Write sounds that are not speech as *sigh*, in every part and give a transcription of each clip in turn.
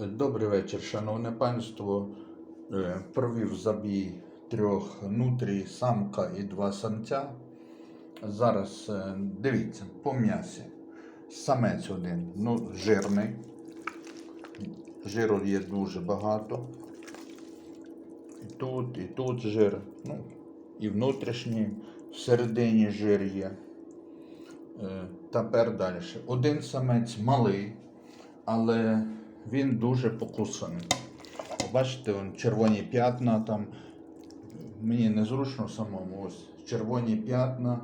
Добрий вечір, шановне панство. Е, Провів забій трьох нутрій, самка і два самця. Зараз е, дивіться, по м'ясі. Самець один, ну, жирний. Жиру є дуже багато. І тут, і тут жир. Ну, і внутрішній, всередині жир є. Е, Тепер далі. Один самець малий, але він дуже покусаний. Бачите, он, червоні п'ятна там. Мені незручно самому. Ось червоні п'ятна,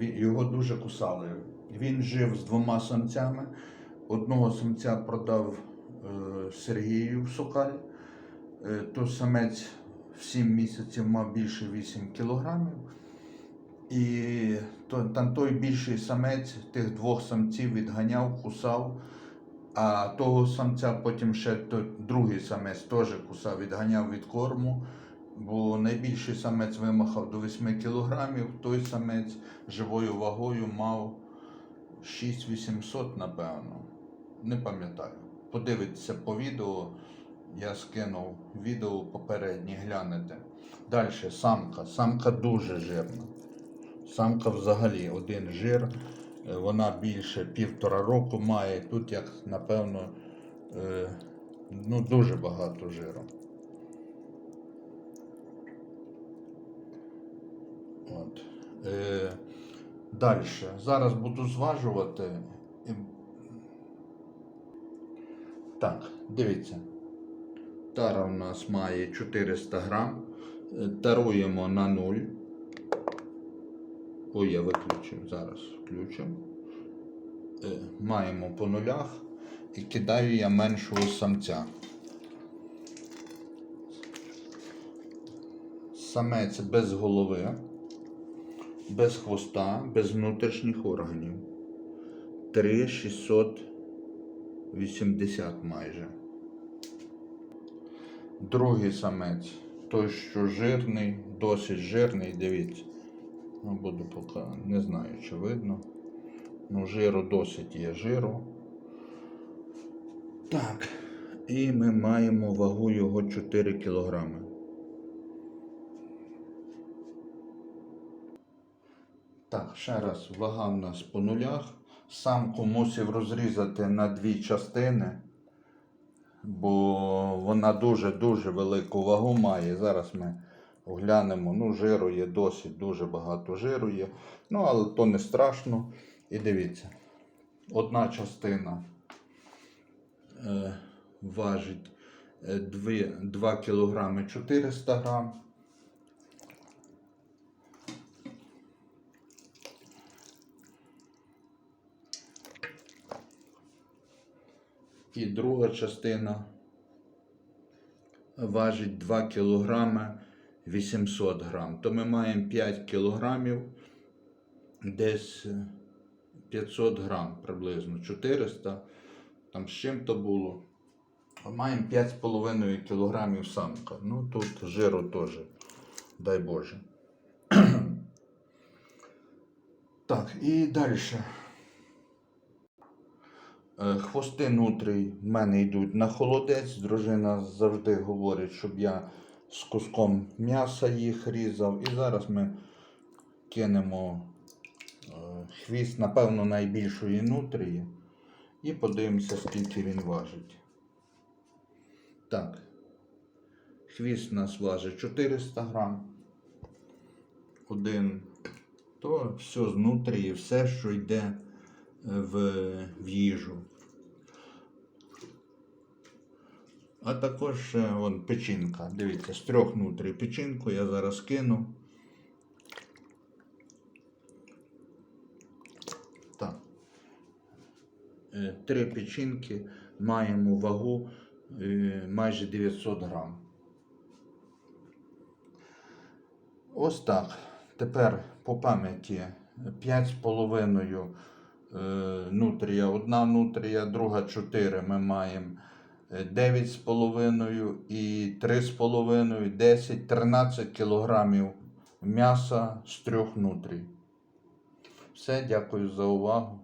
е, його дуже кусали. Він жив з двома самцями. Одного самця продав е, Сергію в Сокалі. Е, то самець в 7 місяців мав більше 8 кілограмів. І там той більший самець тих двох самців відганяв, кусав, а того самця потім ще той другий самець теж кусав, відганяв від корму. Бо найбільший самець вимахав до 8 кілограмів, той самець живою вагою мав 6800, напевно. Не пам'ятаю. Подивіться по відео. Я скинув відео попереднє, глянете. Далі самка. Самка дуже жирна. Самка взагалі один жир. Е, Вона більше півтора року має. Тут, як напевно, е, ну, дуже багато жиру. От. Е, Далі. Зараз буду зважувати. Так, дивіться. Тара у нас має 400 грам. Таруємо на 0. Ой, я виключив, зараз включимо. Е, Маємо по нулях і кидаю я меншого самця. Самець без голови, без хвоста, без внутрішніх органів. 3680 майже. Другий самець, той, що жирний, досить жирний, дивіться. Ну, буду поки, не знаю, чи видно. Ну, жиру досить є жиру. Так. І ми маємо вагу його 4 кілограми. Так, ще раз, вага в нас по нулях. Самку мусив розрізати на дві частини, бо вона дуже-дуже велику вагу має. Зараз ми оглянемо. Ну, жиру є досить, дуже багато жиру є. Ну, але то не страшно. І дивіться, одна частина е, важить е, 2, 2 кг 400 грам. І друга частина важить 2 кг 800 грам. То ми маємо 5 кг десь е, 500 грам приблизно 400, там з чим то було. Маємо 5,5 кг самка. Ну тут жиру теж, дай Боже. *clears throat* так, і далі. Е, Хвости нутрій в мене йдуть на холодець. Дружина завжди говорить, щоб я з куском м'яса їх різав. І зараз ми кинемо е, хвіст, напевно, найбільшої нутрії. І подивимося, скільки він важить. Так. Хвіст у нас важить 400 грам. Один. То все з нутрії, все, що йде е, в, в їжу. А також вон, печінка. Дивіться, з трьох нутрій печінку я зараз кину. Так. Е, Три печінки маємо вагу е, майже 900 грам. Ось так. Тепер по пам'яті 5,5 е, нутрія, одна нутрія, друга 4 ми маємо е, 9,5 і 3,5, 10, 13 кілограмів м'яса з трьох нутрій. Все, дякую за увагу.